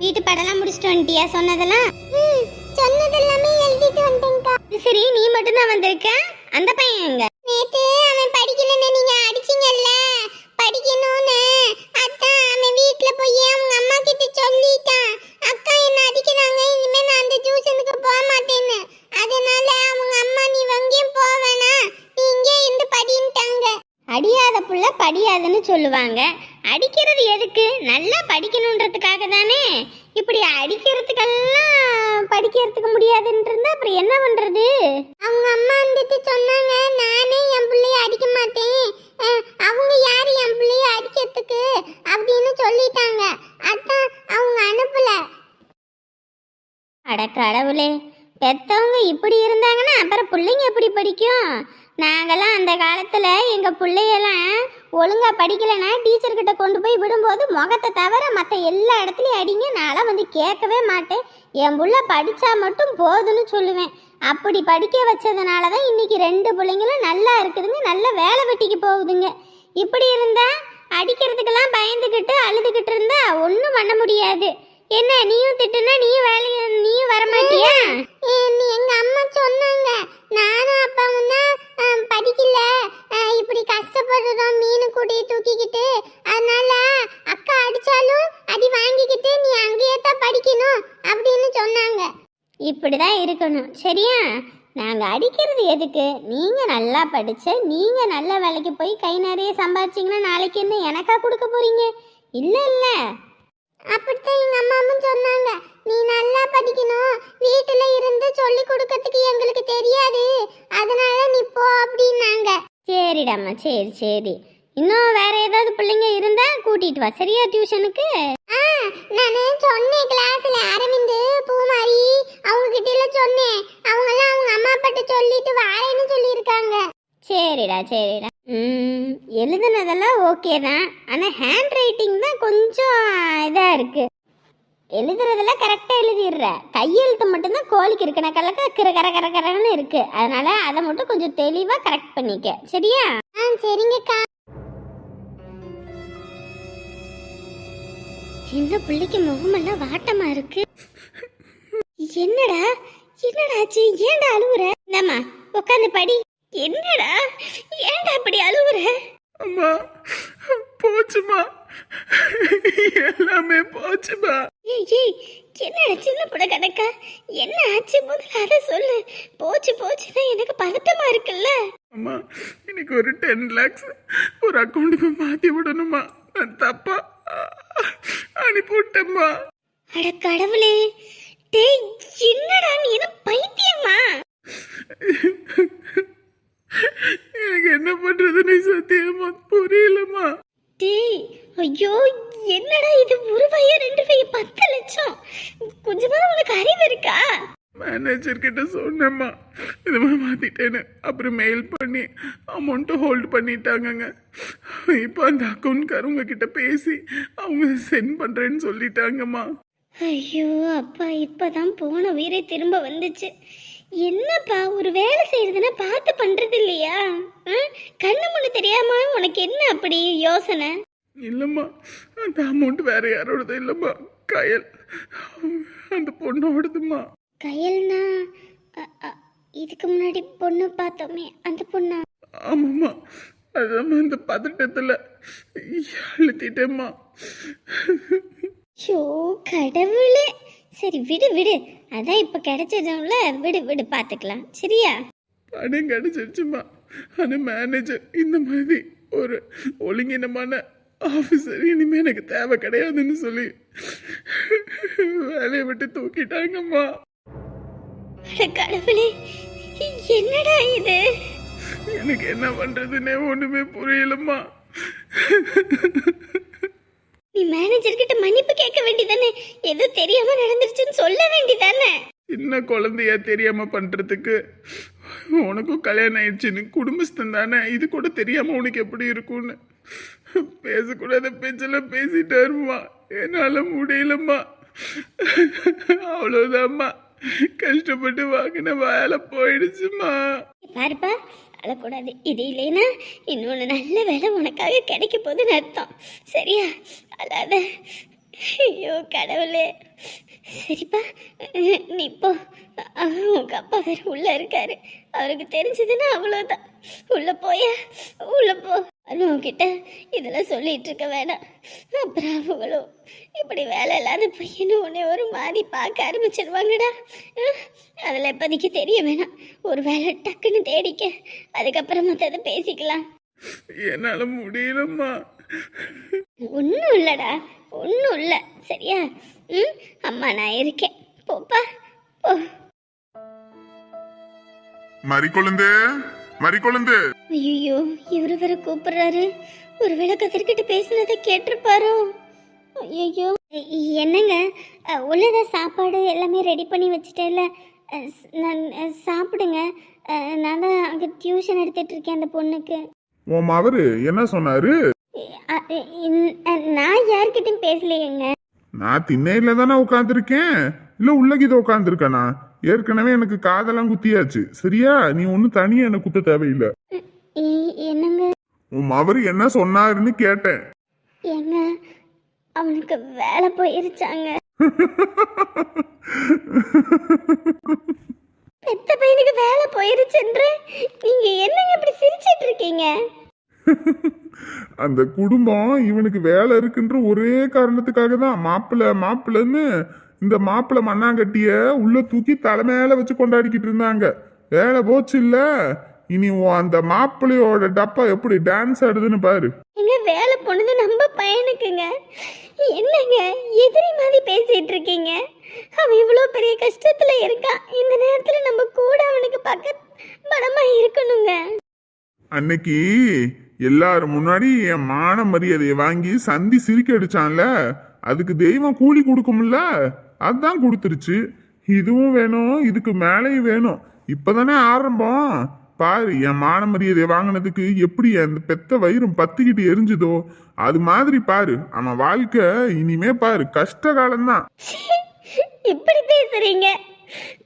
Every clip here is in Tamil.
வீட்டு படம்லாம் முடிச்சுட்டு வந்துட்டியா? சொன்னதெல்லாம்? சொன்னதெல்லாமே எழுதிட்டு வந்துட்டேன்க்கா சரி நீ மட்டும் தான் வந்திருக்க? அந்த பையன் எங்க? நேத்து அவன் படிக்கணும்னு நீங்க அடிச்சீங்கல்ல? படிக்கணும்னு. அதான் அவன் வீட்ல போய் அவங்க அம்மா கிட்ட சொல்லிட்டான். அக்கா என்ன அடிக்கிறாங்க இனிமே நான் அந்த டியூஷனுக்கு போக மாட்டேன்னு. அதனால அவங்க அம்மா நீ வங்கியும் போவேனா நீ இங்கே இருந்து படின்ட்டாங்க. அடியாத புள்ள படியாதுன்னு சொல்லுவாங்க. அடிக்கிறது எதுக்கு? நல்லா படிக்கணுன்றதுக்காக தானே இப்படி அடிக்கிறதுக்கெல்லாம் படிக்கிறதுக்கு முடியாதுன்னு இருந்தா அப்புறம் என்ன பண்றது? அவங்க அம்மா வந்துட்டு சொன்னாங்க நானே என் பிள்ளைய அடிக்க மாட்டேன். அவங்க யாரு என் பிள்ளைய அடிக்கிறதுக்கு? அப்படின்னு சொல்லிட்டாங்க. அதான் அவங்க அனுப்பல. அட கடவுளே பெத்தவங்க இப்படி இருந்தாங்கன்னா அப்புறம் பிள்ளைங்க எப்படி படிக்கும்? நாங்கள்லாம் அந்த காலத்தில் எங்கள் பிள்ளையெல்லாம் ஒழுங்காக படிக்கலைன்னா டீச்சர்கிட்ட கொண்டு போய் விடும்போது முகத்தை தவிர மற்ற எல்லா இடத்துலையும் அடிங்க. நான்லாம் வந்து கேட்கவே மாட்டேன். என் புள்ள படித்தா மட்டும் போதுன்னு சொல்லுவேன். அப்படி படிக்க வச்சதுனால தான் இன்னைக்கு ரெண்டு பிள்ளைங்களும் நல்லா இருக்குதுங்க. நல்ல வேலை வெட்டிக்கு போகுதுங்க. இப்படி இருந்தால் அடிக்கிறதுக்கெல்லாம் பயந்துக்கிட்டு அழுதுகிட்டு இருந்தா ஒன்றும் பண்ண முடியாது. என்ன நீயும் திட்டுனா நீயும் வேலையை நீயும் வர மாட்டியா எங்க அம்மா சொன்னாங்க. நானும் அப்பாவும் தான் கூடி தூக்கிக்கிட்டு அதனால அக்கா அடிச்சாலும் அடி வாங்கிக்கிட்டு நீ அங்கேயே தான் படிக்கணும் அப்படின்னு சொன்னாங்க. இப்படிதான் இருக்கணும். சரியா? நாங்க அடிக்கிறது எதுக்கு? நீங்க நல்லா படிச்ச நீங்க நல்ல வேலைக்கு போய் கை நிறைய சம்பாதிச்சீங்கன்னா நாளைக்கு என்ன எனக்கா கொடுக்க போறீங்க? இல்ல இல்ல. அப்படித்தான் எங்க அம்மாவும் சொன்னாங்க. நீ நல்லா படிக்கணும். வீட்டுல இருந்து சொல்லி கொடுக்கறதுக்கு எங்களுக்கு தெரியாது. அதனால நீ போ அப்படின்னாங்க. சரிடாம்மா. சரி சரி. இன்னும் வேற ஏதாவது பிள்ளைங்க இருந்தா கூட்டிட்டு வா. சரியா டியூஷனுக்கு நான் சொன்னேன் கிளாஸ்ல அரவிந்த் பூமாரி அவங்க கிட்ட எல்லாம் சொன்னேன். அவங்க எல்லாம் அவங்க அம்மா அப்பாட்ட சொல்லிட்டு வாரேன்னு சொல்லியிருக்காங்க. சரிடா சரிடா. ம் எழுதுனதெல்லாம் ஓகே தான். ஆனால் ஹேண்ட் ரைட்டிங் தான் கொஞ்சம் இதாக இருக்கு. எழுதுறதெல்லாம் கரெக்டாக எழுதிடுற. கையெழுத்து மட்டும்தான் கோழிக்கு இருக்கு கணக்கெல்லாம் கிர கர கர கரன்னு இருக்கு. அதனால அதை மட்டும் கொஞ்சம் தெளிவாக கரெக்ட் பண்ணிக்க. சரியா? ஆ சரிங்கக்கா. இந்த பிள்ளைக்கு முகமெல்லாம் வாட்டமா இருக்கு? என்னடா? என்னடா ஆச்சு? ஏன்டா அழுவுற? இந்தாம்மா உட்காந்து படி. என்னடா? ஏன்டா அப்படி அழுவுற? அம்மா போச்சுமா எல்லாமே போச்சுமா ஏய் ஏய் என்னடா சின்ன புட கணக்கா? என்ன ஆச்சு? முதல்ல அதை சொல்லு. போச்சு போச்சுன்னா எனக்கு பதட்டமா இருக்குல்ல? அம்மா இன்னைக்கு ஒரு டென் லேக்ஸ் ஒரு அக்கௌண்ட்டுக்கு மாத்தி விடணுமா நான் தப்பா அனுப்பி விட்டேம்மா அட கடவுளே டேய் என்னடா நீ என்ன பைத்தியமா? எனக்கு என்ன பண்றதுன்னு சத்தியமா புரியலம்மா. டேய் ஐயோ என்னடா இது? ஒரு பையன் ரெண்டு பையன் பத்து லட்சம். கொஞ்சமா உனக்கு அறிவு இருக்கா? மேனேஜர் கிட்ட சொன்னேம்மா. இது மாதிரி மாத்திட்டேன்னு. அப்புறம் மெயில் பண்ணி அமௌண்ட்டை ஹோல்டு பண்ணிட்டாங்கங்க. இப்போ அந்த அக்கௌண்ட்காரவங்க கிட்ட பேசி அவங்க சென்ட் பண்றேன்னு சொல்லிட்டாங்கம்மா. ஐயோ அப்பா இப்பதான் போன உயிரை திரும்ப வந்துச்சு. என்னப்பா ஒரு வேலை செய்யறதுன்னா பார்த்து பண்றது இல்லையா? கண்ணு முன்னு தெரியாம உனக்கு என்ன அப்படி யோசனை? இல்லைம்மா அந்த அமௌண்ட் வேற யாரோடது இல்லைம்மா. கயல் அந்த பொண்ணோடதும்மா. கையல்னா இதுக்கு முன்னாடி பொண்ணு பார்த்தோமே அந்த பொண்ணா? ஆமாம்மா அதாம்மா இந்த பதட்டத்தில் அழுத்திட்டேம்மா. ஷோ கடவுளே. சரி விடு விடு. அதான் இப்போ கிடைச்சதும்ல விடு விடு பார்த்துக்கலாம் சரியா? பணம் கிடச்சிருச்சுமா ஆனால் மேனேஜர் இந்த மாதிரி ஒரு ஒழுங்கினமான ஆஃபீஸர் இனிமேல் எனக்கு தேவை கிடையாதுன்னு சொல்லி வேலையை விட்டு தூக்கிட்டாங்கம்மா. கடவுளே என்னடா இது? எனக்கு என்ன பண்ணுறதுன்னே ஒன்றுமே புரியலம்மா. நீ மேனேஜர் கிட்ட மன்னிப்பு கேட்க வேண்டியதானே? ஏதோ தெரியாம நடந்துருச்சுன்னு சொல்ல வேண்டியதானே? சின்ன குழந்தைய தெரியாம பண்றதுக்கு உனக்கும் கல்யாணம் ஆயிடுச்சுன்னு குடும்பஸ்தன் தானே? இது கூட தெரியாம உனக்கு எப்படி இருக்கும்னு? பேசக்கூடாத பேச்செல்லாம் பேசிட்டாருமா என்னால முடியலம்மா. அவ்வளவுதாம்மா கஷ்டப்பட்டு வாங்கின வேலை போயிடுச்சுமா. பாருப்பா அழக்கூடாது. இது இல்லைன்னா இன்னொன்று நல்ல வேலை உனக்காக கிடைக்க போகுதுன்னு அர்த்தம். சரியா? அல்லாத ஐயோ கடவுளே. சரிப்பா நீ இப்போ உங்க அப்பா வேற உள்ள இருக்காரு. அவருக்கு தெரிஞ்சதுன்னா அவ்வளோதான் உள்ள போய? உள்ள போ. கிட்ட இதெல்லாம் சொல்லிட்டு இருக்க வேணாம். அப்புறம் அவங்களும் இப்படி வேலை இல்லாத பையனு உன்னை ஒரு மாதிரி பார்க்க ஆரம்பிச்சிருவாங்கடா. அதெல்லாம் இப்போதைக்கு தெரிய வேணாம். ஒரு வேலை டக்குன்னு தேடிக்க. அதுக்கப்புறம் மற்றதை பேசிக்கலாம். என்னால முடியலம்மா. ஒன்றும் இல்லைடா. ஒன்றும் இல்லை. சரியா? ம்? அம்மா நான் இருக்கேன். போப்பா. போ. மறிக்கொழுந்து. மறிக்கொழுந்து. ஐயோ இவரு வேற கூப்பிடுறாரு. ஒருவேளை கத்திரிக்கிட்டு பேசினதை கேட்டிருப்பாரோ? ஐயோ என்னங்க? உள்ளத சாப்பாடு எல்லாமே ரெடி பண்ணி ஸ்- நான் சாப்பிடுங்க. நான் தான் அங்கே டியூஷன் எடுத்துட்டு இருக்கேன் அந்த பொண்ணுக்கு. உன் அவரு என்ன சொன்னாரு? நான் யார்கிட்டயும் பேசலையேங்க. நான் திண்ணையில தானே உட்காந்துருக்கேன் இல்ல உள்ளகித உட்காந்துருக்கேனா ஏற்கனவே எனக்கு காதெல்லாம் குத்தியாச்சு. சரியா? நீ ஒன்னும் தனியா என்ன குத்த தேவையில்லை. என்னங்க? உன் அவரு என்ன சொன்னாருன்னு கேட்டேன். ஏங்க அவனுக்கு வேலை போயிருச்சாங்க. பெத்த பையனுக்கு வேலை போயிருச்சுன்ற நீங்க என்னங்க இப்படி சிரிச்சிட்டு இருக்கீங்க? அந்த குடும்பம் இவனுக்கு வேலை இருக்குன்ற ஒரே காரணத்துக்காக தான் மாப்பிள்ளை மாப்பிள்ளைன்னு இந்த மாப்பிள்ளை மண்ணாங்கட்டிய உள்ள தூக்கி தலை மேல வச்சு கொண்டாடிக்கிட்டு இருந்தாங்க. வேலை போச்சு இல்ல. இனி அந்த மாப்பிள்ளையோட டப்பா எப்படி டான்ஸ் ஆடுதுன்னு பாரு. எங்க வேலை போனது நம்ம பையனுக்குங்க. என்னங்க எதிரி மாதிரி பேசிட்டு இருக்கீங்க? அவன் இவ்வளோ பெரிய கஷ்டத்துல இருக்கான் இந்த நேரத்துல நம்ம கூட அவனுக்கு பக்க பலமா இருக்கணுங்க. அன்னைக்கு எல்லாரும் முன்னாடி என் மான மரியாதையை வாங்கி சந்தி சிரிக்க அடிச்சான்ல. அதுக்கு தெய்வம் கூலி கொடுக்கும்ல. அதுதான் கொடுத்துருச்சு. இதுவும் வேணும் இதுக்கு மேலேயும் வேணும். இப்போ தானே ஆரம்பம். பாரு என் மான மரியாதையை வாங்கினதுக்கு எப்படி அந்த பெத்த வயிறும் பத்திக்கிட்டு எரிஞ்சுதோ. அது மாதிரி பாரு அவன் வாழ்க்கை இனிமே பாரு கஷ்ட காலம்தான். இப்படி பேசுறீங்க.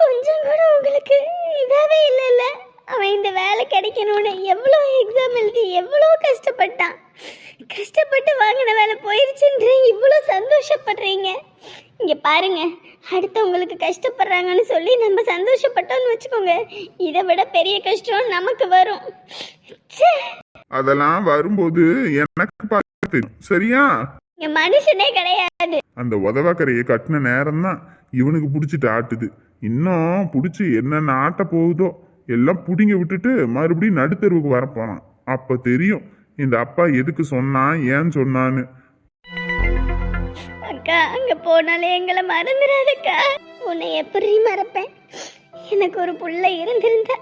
கொஞ்சம் கூட உங்களுக்கு இதாவே இல்லைல்ல. அவன் இந்த வேலை கிடைக்கணும்னு எவ்வளோ எக்ஸாம் எழுதி எவ்வளோ கஷ்டப்பட்டான். கஷ்டப்பட்டு வாங்கின வேலை போயிருச்சுன்ற இவ்வளோ சந்தோஷப்படுறீங்க. இங்க பாருங்க அடுத்தவங்களுக்கு கஷ்டப்படுறாங்கன்னு சொல்லி நம்ம சந்தோஷப்பட்டோம்னு வச்சுக்கோங்க. இதை விட பெரிய கஷ்டம் நமக்கு வரும். அதெல்லாம் வரும்போது எனக்கு பார்த்து சரியா? மனுஷனே கிடையாது. அந்த உதவக்கரையை கட்டின நேரம் தான் இவனுக்கு பிடிச்சிட்டு ஆட்டுது. இன்னும் பிடிச்சி என்னென்ன ஆட்ட போகுதோ எல்லாம் புடிங்க விட்டுட்டு மறுபடியும் நடுத்தருவுக்கு வரப்போனான் அப்ப தெரியும் இந்த அப்பா எதுக்கு சொன்னான் ஏன் சொன்னான்னு. அக்கா அங்க போனாலே எங்களை மறந்துடாதக்கா. உன்னை எப்படி மறப்பேன்? எனக்கு ஒரு புள்ள இருந்திருந்தா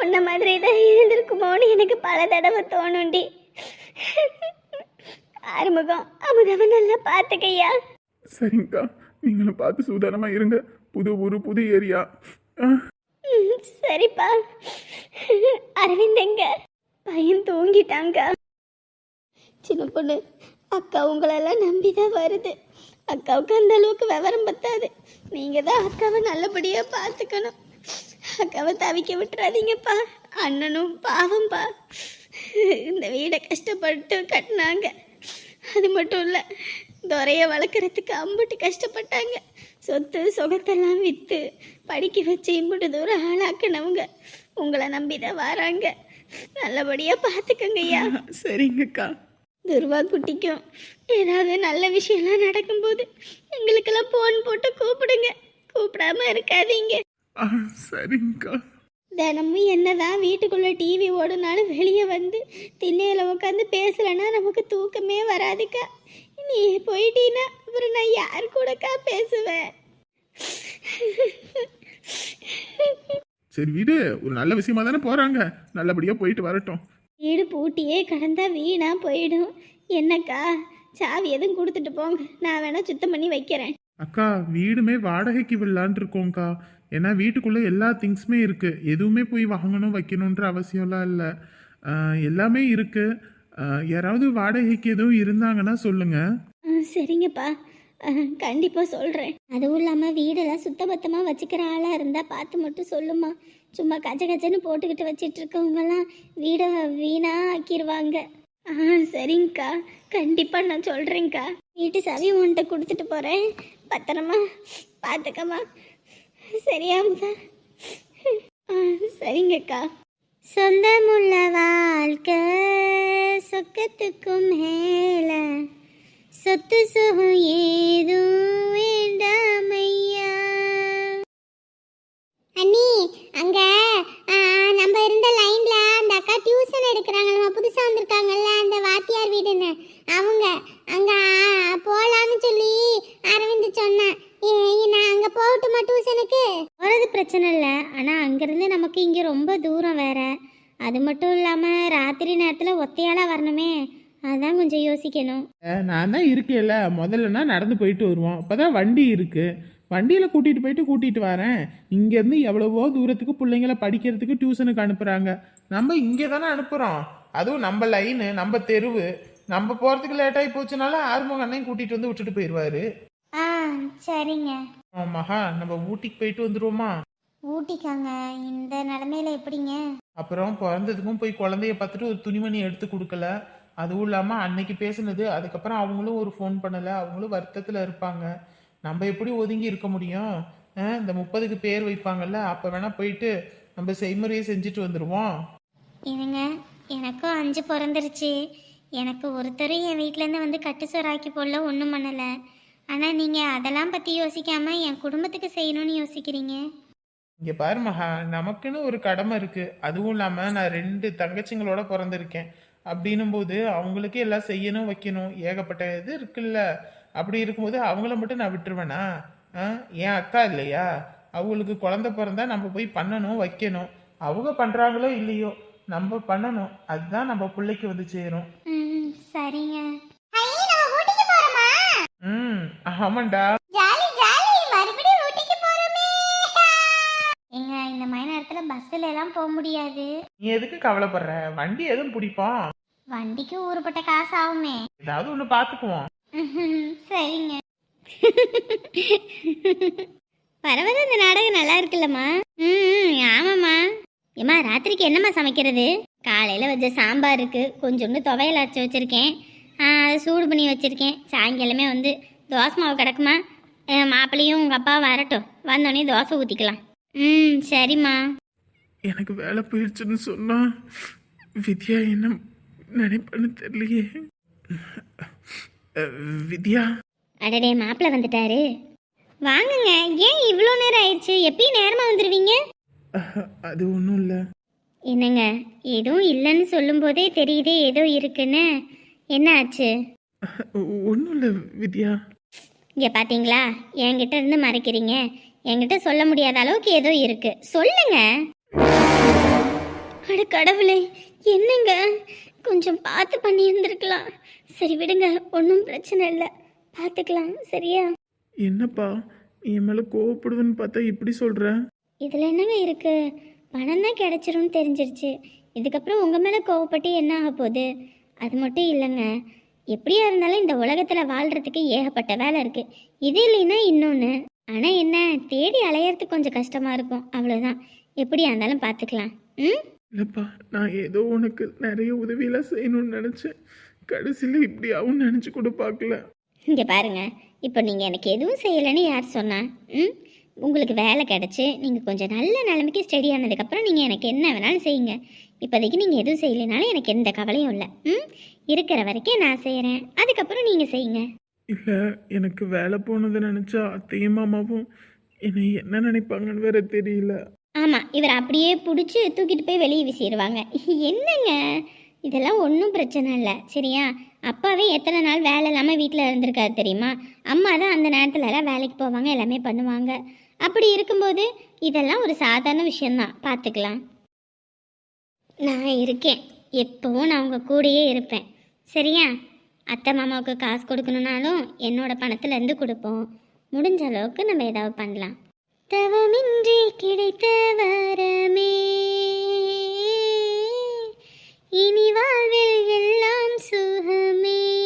உன்ன மாதிரி தான் இருந்திருக்குமோன்னு எனக்கு பல தடவை தோணுண்டி. ஆறுமுகம் அமுதவ நல்லா பார்த்துக்கையா? சரிங்கக்கா நீங்களும் பார்த்து சூதானமா இருங்க. புது ஊரு புது ஏரியா. சரிப்பா. அரவிந்த் எங்க பையன் தூங்கிட்டாங்க. சின்ன பொண்ணு அக்கா உங்களெல்லாம் நம்பி தான் வருது. அக்காவுக்கு அந்த அளவுக்கு விவரம் பத்தாது. நீங்க தான் அக்காவை நல்லபடியா பார்த்துக்கணும். அக்காவை தவிக்க விட்டுறாதீங்கப்பா. அண்ணனும் பாவம்பா. இந்த வீடை கஷ்டப்பட்டு கட்டினாங்க. அது மட்டும் இல்லை துறைய வளர்க்குறதுக்கு அம்புட்டு கஷ்டப்பட்டாங்க. சொத்து சுகத்தெல்லாம் விற்று படிக்க வச்சு இம்புட்டு தூரம் ஆளாக்குனவங்க. உங்களை நம்பி தான் வராங்க. நல்லபடியாக பார்த்துக்கங்கய்யா. சரிங்கக்கா. துர்வா குட்டிக்கும். ஏதாவது நல்ல விஷயம்லாம் நடக்கும்போது எங்களுக்கெல்லாம் ஃபோன் போட்டு கூப்பிடுங்க. கூப்பிடாம இருக்காதீங்க. சரிங்கக்கா. தினமும் என்னதான் வீட்டுக்குள்ள டிவி ஓடுனாலும் வெளியே வந்து திண்ணையில உட்காந்து பேசலைன்னா நமக்கு தூக்கமே வராதுக்கா. நீ போயிட்டீன்னா அப்புறம் நான் யார் கூடக்கா பேசுவேன்? சரி வீடு ஒரு நல்ல விஷயமா தானே போறாங்க. நல்லபடியா போயிட்டு வரட்டும். வீடு பூட்டியே கடந்தா வீணா போயிடும். என்னக்கா? சாவி எதுவும் கொடுத்துட்டு போங்க. நான் வேணா சுத்தம் பண்ணி வைக்கிறேன். அக்கா வீடுமே வாடகைக்கு விடலான் இருக்கோம்க்கா ஏன்னா வீட்டுக்குள்ள எல்லா திங்ஸுமே இருக்கு. எதுவுமே போய் வாங்கணும் வைக்கணுன்ற அவசியம்லாம் இல்லை. எல்லாமே இருக்கு. ஆஹ் யாராவது வாடகைக்கு எதுவும் இருந்தாங்கன்னா சொல்லுங்க. ஆ, சரிங்கப்பா. கண்டிப்பாக சொல்கிறேன் அதுவும் இல்லாமல் வீடெல்லாம் சுத்தபத்தமாக வச்சுக்கிற ஆளாக இருந்தால் பார்த்து மட்டும் சொல்லுமா சும்மா கஜ கஜன்னு போட்டுக்கிட்டு வச்சிட்டு இருக்கவங்கலாம் வீடை வீணா ஆக்கிடுவாங்க ஆ சரிங்கக்கா. கண்டிப்பாக நான் சொல்கிறேங்க்கா வீட்டு சவி உன்கிட்ட கொடுத்துட்டு போகிறேன் பத்திரமா பார்த்துக்கம்மா சரியாமுதா ஆ சரிங்கக்கா. சொந்தமுள்ள வாழ்க்கை சொக்கத்துக்கும் மேல. சொத்து சுகம் ஏதும் வேண்டாமையா அண்ணி அங்க ஆ, நம்ம இருந்த லைன்ல அந்த அக்கா டியூஷன் எடுக்கிறாங்க நம்ம புதுசா வந்திருக்காங்கல்ல அந்த வாத்தியார் வீடுன்னு. அவங்க அங்க ஆ, போலான்னு சொல்லி அரவிந்த் சொன்னேன் நான் அங்க போகட்டுமா டியூஷனுக்கு போறது பிரச்சனை இல்லை. ஆனா அங்கிருந்து நமக்கு இங்க ரொம்ப தூரம் வேற. அது மட்டும் இல்லாம ராத்திரி நேரத்துல ஒத்தையாளா வரணுமே. அதான் கொஞ்சம் யோசிக்கணும். நான் தான் இருக்கேல்ல முதல்லனா நடந்து போயிட்டு வருவோம். அப்பதான் வண்டி இருக்கு. வண்டியில கூட்டிட்டு போயிட்டு கூட்டிட்டு வரேன். இங்க இருந்து எவ்வளவோ தூரத்துக்கு பிள்ளைங்கள படிக்கிறதுக்கு டியூஷனுக்கு அனுப்புறாங்க. நம்ம இங்கே தானே அனுப்புறோம். அதுவும் நம்ம லைனு நம்ம தெருவு. நம்ம போறதுக்கு லேட் ஆகி போச்சுனால ஆறுமுக அண்ணன் கூட்டிட்டு வந்து விட்டுட்டு போயிடுவாரு. ஆ சரிங்க. மகா நம்ம ஊட்டிக்கு போயிட்டு வந்துருவோமா? ஊட்டிக்காங்க. இந்த நிலமையில எப்படிங்க? அப்புறம் பிறந்ததுக்கும் போய் குழந்தைய பார்த்துட்டு ஒரு துணிமணி எடுத்து கொடுக்கல. அதுவும் இல்லாமல் அன்னைக்கு பேசுனது. அதுக்கப்புறம் அவங்களும் ஒரு ஃபோன் பண்ணலை. அவங்களும் வருத்தத்தில் இருப்பாங்க. நம்ம எப்படி ஒதுங்கி இருக்க முடியும்? இந்த முப்பதுக்கு பேர் வைப்பாங்கல்ல அப்போ வேணால் போயிட்டு நம்ம செய்முறையை செஞ்சுட்டு வந்துடுவோம் என்னங்க எனக்கும் அஞ்சு பிறந்துருச்சு. எனக்கு ஒருத்தரும் என் வீட்டிலேருந்து வந்து கட்டு சோறாக்கி போடல ஒன்றும் பண்ணலை. ஆனால் நீங்கள் அதெல்லாம் பற்றி யோசிக்காமல் என் குடும்பத்துக்கு செய்யணும்னு யோசிக்கிறீங்க. இங்கே பாரு மகா நமக்குன்னு ஒரு கடமை இருக்குது அதுவும் இல்லாமல் நான் ரெண்டு தங்கச்சிங்களோட பிறந்திருக்கேன். அப்படின்னும் போது அவங்களுக்கு எல்லாம் செய்யணும் வைக்கணும். ஏகப்பட்ட இது இருக்குல்ல. அப்படி இருக்கும்போது அவங்கள மட்டும் நான் விட்டுருவேனா? என் அக்கா இல்லையா? அவங்களுக்கு குழந்தை பிறந்தா நம்ம போய் பண்ணணும் வைக்கணும். அவங்க பண்ணுறாங்களோ இல்லையோ நம்ம பண்ணணும். அதுதான் நம்ம பிள்ளைக்கு வந்து சேரும். சரிங்க. ம் ஆமாண்டா. Jolly jolly. மறுபடியும் ஊட்டிக்கு போறோமே. எங்க இந்த மழை நேரத்தில் பஸ்ஸில் எல்லாம் போக முடியாது. நீ எதுக்கு கவலைப்படுற? வண்டி எதுவும் பிடிப்போம். வண்டிக்கு ஊருப்பட்ட காசு ஆகுமே. ஏதாவது ஒன்று பார்த்துக்குவோம் ம்ஹும், சரிங்க. பரவாயில்ல இந்த நாடகம் நல்லா இருக்குல்லம்மா. ம் ஆமாம்மா. ஏம்மா ராத்திரிக்கு என்னம்மா சமைக்கிறது? காலையில் வச்ச சாம்பார் இருக்கு. கொஞ்சோண்டு துவையல் அரைச்சி வச்சுருக்கேன். அதை சூடு பண்ணி வச்சுருக்கேன். சாயங்காலமே வந்து தோசை மாவு கிடக்குமா? என் மாப்பிள்ளையும் உங்கள் அப்பா வரட்டும். வந்தோடனே தோசை ஊற்றிக்கலாம் ம் சரிம்மா. எனக்கு வேலை போயிடுச்சுன்னு சொன்னா வித்யா என்ன நினைப்பான்னு தெரியலையே. வித்யா? அடடே மாப்பிள்ளை வந்துட்டாரு. வாங்குங்க. ஏன் இவ்வளோ நேரம் ஆயிடுச்சு? எப்பயும் நேரமாக வந்துடுவீங்க அஹ், அது ஒன்றும் இல்லை. என்னங்க? எதுவும் இல்லைன்னு சொல்லும்போதே தெரியுதே ஏதோ இருக்குன்னு. என்ன ஆச்சு? ஒன்றும் இல்லை வித்யா. இங்கே பார்த்தீங்களா என்கிட்ட இருந்து மறைக்கிறீங்க. என்கிட்ட சொல்ல முடியாத அளவுக்கு ஏதோ இருக்கு. சொல்லுங்க. அட கடவுளே என்னங்க? கொஞ்சம் பார்த்து பண்ணி இருந்திருக்கலாம் சரி விடுங்க ஒன்றும் பிரச்சனை இல்லை. பார்த்துக்கலாம் சரியா? என்னப்பா என் மேலே கோவப்படுவேன்னு பார்த்தா இப்படி சொல்கிற இதில் என்னங்க இருக்கு? பணம் தான் கிடைச்சிரும்னு தெரிஞ்சிருச்சு. இதுக்கப்புறம் உங்கள் மேலே கோவப்பட்டு என்ன ஆக போகுது? அது மட்டும் இல்லைங்க. எப்படியா இருந்தாலும் இந்த உலகத்தில் வாழ்கிறதுக்கு ஏகப்பட்ட வேலை இருக்குது இது இல்லைன்னா இன்னொன்று ஆனால் என்ன தேடி அலையறதுக்கு கொஞ்சம் கஷ்டமாக இருக்கும். அவ்வளோதான் எப்படியா இருந்தாலும் பார்த்துக்கலாம். ம்? இல்லைப்பா நான் ஏதோ உனக்கு நிறைய உதவியெல்லாம் செய்யணும்னு நினச்சேன். கடைசியில் இப்படி ஆகும் நினச்சி கூட பார்க்கல. இங்கே பாருங்க இப்போ நீங்கள் எனக்கு எதுவும் செய்யலைன்னு யார் சொன்னா? ம்? உங்களுக்கு வேலை கிடச்சி நீங்கள் கொஞ்சம் நல்ல நிலைமைக்கு ஸ்டடி ஆனதுக்கப்புறம் நீங்கள் எனக்கு என்ன வேணாலும் செய்யுங்க. இப்போதைக்கு நீங்கள் எதுவும் செய்யலைனாலும் எனக்கு எந்த கவலையும் இல்லை. ம்? இருக்கிற வரைக்கும் நான் செய்கிறேன் அதுக்கப்புறம் நீங்கள் செய்யுங்க. இல்லை எனக்கு வேலை போனதை நினச்சா அத்தையும் மாமாவும் என்னை என்ன நினைப்பாங்கன்னு வேற தெரியல. ஆமாம் இவர் அப்படியே பிடிச்சி தூக்கிட்டு போய் வெளியே வீசிடுவாங்க என்னங்க? இதெல்லாம் ஒன்றும் பிரச்சனை இல்லை. சரியா? அப்பாவே எத்தனை நாள் வேலை இல்லாமல் வீட்டில் இருந்திருக்காரு தெரியுமா? அம்மா தான் அந்த நேரத்துலலாம் வேலைக்கு போவாங்க எல்லாமே பண்ணுவாங்க. அப்படி இருக்கும்போது இதெல்லாம் ஒரு சாதாரண விஷயந்தான் பார்த்துக்கலாம் நான் இருக்கேன். எப்போவும் நான் உங்கள் கூடயே இருப்பேன். சரியா? அத்தை மாமாவுக்கு காசு கொடுக்கணுன்னாலும் என்னோடய பணத்துலேருந்து கொடுப்போம். முடிஞ்ச அளவுக்கு நம்ம ஏதாவது பண்ணலாம். தவமின்றி கிடைத்த வரமே. இனி வாழ்வில் எல்லாம் சுகமே.